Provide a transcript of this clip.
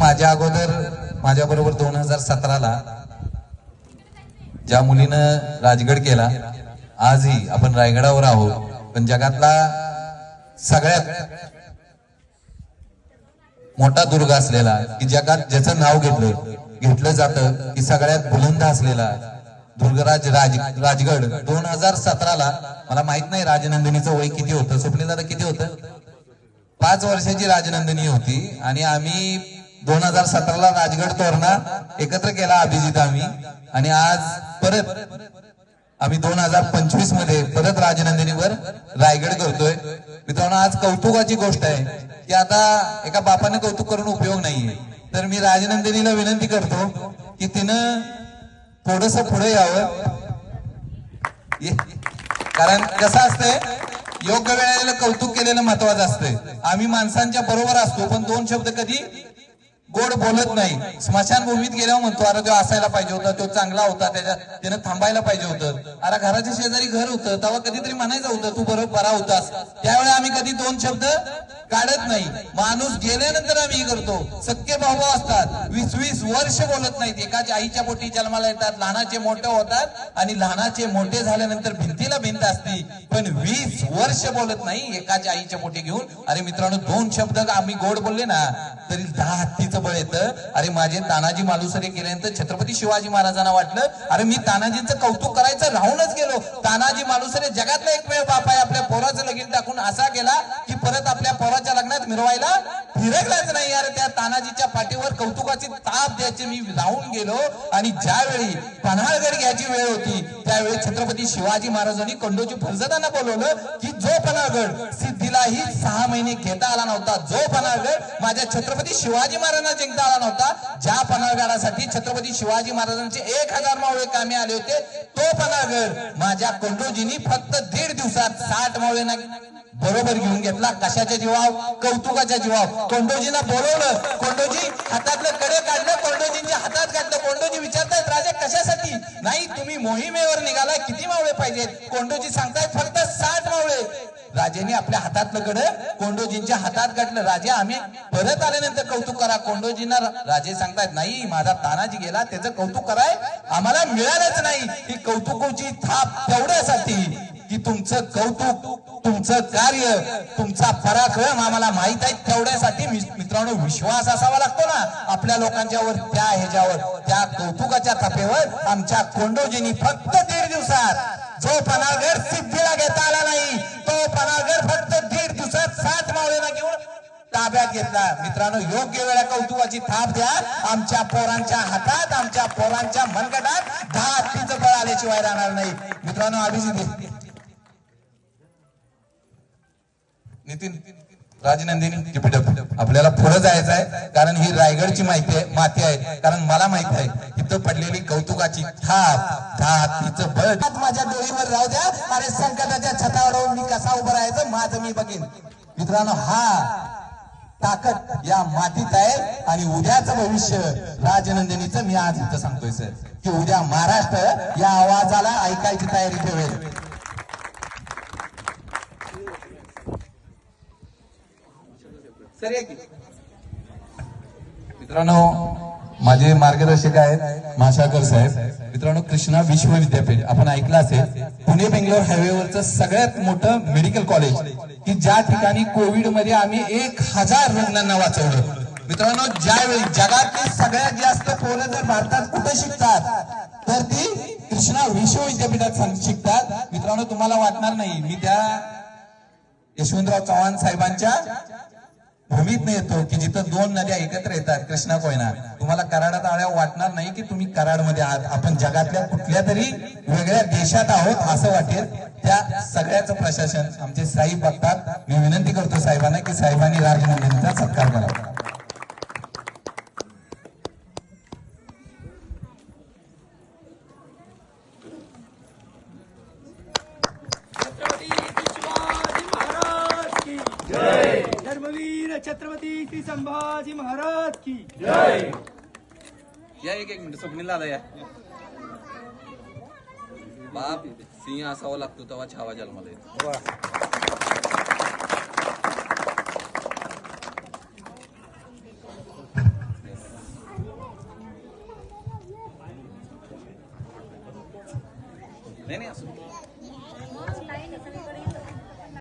माझ्या अगोदर माझ्या बरोबर दोन हजार सतराला ज्या मुलीनं राजगड केला आजही आपण रायगडावर आहोत. पण जगातला सगळ्यात मोठा दुर्ग असलेला की जगात ज्याचं नाव घेतलं घेतलं जातं की सगळ्यात बुलंद असलेला दुर्गराज राज राजगड दोन हजार सतराला मला माहीत नाही राजनंदिनीचं वय किती होतं स्वप्नील दादा किती होतं? पाच वर्षाची राजनंदिनी होती आणि आम्ही दोन हजार सतराला राजगड तोरणा एकत्र केला अभिजित आम्ही. आणि आज परत आम्ही दोन हजार पंचवीसमध्ये परत राजनंदिनीवर रायगड करतोय. मित्रांनो आज कौतुकाची गोष्ट आहे की आता एका बापाने कौतुक करून उपयोग नाहीये. तर मी राजनंदिनीला विनंती करतो की तिनं थोडस पुढे यावं. कारण कसं असतंय योग्य वेळेला कौतुक केलेलं महत्वाचं असतंय. आम्ही माणसांच्या बरोबर असतो पण दोन शब्द कधी गोड बोलत नाही. स्मशानभूमीत गेल्यावर म्हणतो अरे तो असायला पाहिजे होता तो चांगला होता त्याच्या त्यानं थांबायला पाहिजे होतं. अरे घराच्या शेजारी घर होतं तेव्हा कधीतरी म्हणायचं होतं तू बरोबर बरा होतास. त्यावेळी आम्ही कधी दोन शब्द काढत नाही. माणूस गेल्यानंतर आम्ही करतो. सख्खे भाऊ असतात. वीस वीस वर्ष बोलत नाहीत. एकाच्या आईच्या पोटी जन्माला येतात लहानाचे मोठे होतात आणि लहानाचे मोठे झाल्यानंतर भिंतीला भिंत असते. पण वीस वर्ष बोलत नाही एकाच्या आईच्या पोटी घेऊन. अरे मित्रांनो दोन शब्द आम्ही गोड बोलले ना तरी दहा हत्तीचं बळ येतं. अरे माझे तानाजी मालुसरे केल्यानंतर छत्रपती शिवाजी महाराजांना वाटलं अरे मी तानाजींचं कौतुक करायचं राहूनच गेलो. तानाजी मालुसरे जगातला एकमेव बाप आहे. आपल्या पोराचं लगीन टाकून असा गेला की मिरवायला फिरकलाच नाही यार. त्या तानाजीच्या पाठीवर कौतुकाची ताप द्यायचे मी लावून गेलो आणि ज्यावेळी पन्हाळगड घ्यायची वेळ होती त्यावेळी छत्रपती शिवाजी महाराजांनी कंडोजी फरजदांना बोलवलं की जो पन्हाळगड सिद्धीलाही सहा महिने घेता आला नव्हता. जो पन्हाळगड माझ्या छत्रपती शिवाजी महाराजांना जिंकता आला नव्हता ज्या पन्हाळगडासाठी छत्रपती शिवाजी महाराजांचे एक हजार मावळे कामे आले होते तो पन्हाळगड माझ्या कंडोजीनी फक्त दीड दिवसात साठ मावळे ना बरोबर घेऊन घेतला. कशाच्या जीवाव कौतुकाच्या जीवाव कोंडोजीना बोलवलं. कोंडोजी हातातलं कडे काढलं. कोंडोजींच्या हातात घातलं. कोंडोजी विचारतायत राजे कशासाठी? नाही तुम्ही मोहिमेवर निघाला किती मावळे पाहिजेत? कोंडोजी सांगतायत फक्त साठ मावळे. राजेने आपल्या हातातलं कडे कोंडोजींच्या हातात घातलं. राजे आम्ही परत आल्यानंतर कौतुक करा. कोंडोजींना राजे सांगतायत नाही माझा तानाजी गेला. त्याचं कौतुक कराय आम्हाला मिळालंच नाही. ही कौतुकाची थाप तेवढ्यासाठी. की तुमचं कौतुक तुमचं कार्य तुमचा पराक्रम आम्हाला माहीत आहे. तेवढ्यासाठी मित्रांनो विश्वास असावा लागतो ना. आपल्या लोकांच्यावर त्या ह्याच्यावर त्या कौतुकाच्या थापेवर आमच्या कोंडोजींनी फक्त दीड दिवसात जो पनागर सिद्धीला घेता आला नाही तो पनागर फक्त दीड दिवसात सात मावळेला घेऊन ताब्यात घेतला. मित्रांनो योग्य वेळा कौतुकाची थाप द्या. आमच्या पोरांच्या हातात आमच्या पोरांच्या मनगटात दहा हत्तीचं बळ आल्याशिवाय राहणार नाही. मित्रांनो अभिजित नितीन राजनंदिनी टिपिटप. आपल्याला पुढे जायचं आहे कारण ही रायगडची माहिती आहे माती आहे. कारण मला माहीत आहे इथं पडलेली कौतुकाची थाप थाप तिचं बळ. माझ्या डोळीवर राहू द्या. अरे संकटाच्या छतावर राहून मी कसा उभं राहायचं माझं मी बघेन. मित्रांनो हा ताकद या मातीत आहे आणि उद्याचं भविष्य राजनंदिनीचं मी आज इथं सांगतोय सर. की उद्या महाराष्ट्र या आवाजाला ऐकायची तयारी ठेवेल. सर मित्रांनो माझे मार्गदर्शक आहेत माशाकर साहेब. मित्रांनो कृष्णा विश्व विद्यापीठ. आपण ऐकलं असेल पुणे बेंगलोर हायवेवरचं सगळ्यात मोठं मेडिकल कॉलेज की ज्या ठिकाणी कोविडमध्ये आम्ही एक हजार रुग्णांना वाचवलं. मित्रांनो ज्यावेळी जगातली सगळ्यात जास्त पोरं जर भारतात कुठे शिकतात तर ती कृष्णा विश्व विद्यापीठात शिकतात. मित्रांनो तुम्हाला वाटणार नाही मी त्या यशवंतराव चव्हाण साहेबांच्या भूमीत येतो की जिथं दोन नद्या एकत्र येतात कृष्णा कोयना. तुम्हाला कराडात आळ्या वाटणार नाही की तुम्ही कराडमध्ये आहात. आपण जगातल्या कुठल्या तरी वेगळ्या देशात आहोत असं वाटेल. त्या सगळ्याचं प्रशासन आमचे साहेब बघतात मी विनंती करतो साहेबांना की साहेबांनी राजनंदिनीचा सत्कार करावा. छत्रपति श्री संभाजी महाराज की। जय। या एक एक मिनिट स्वप्नीला आला या। बाप सिंह असावा लागतो तवा छावा जल मले नाही नाही असं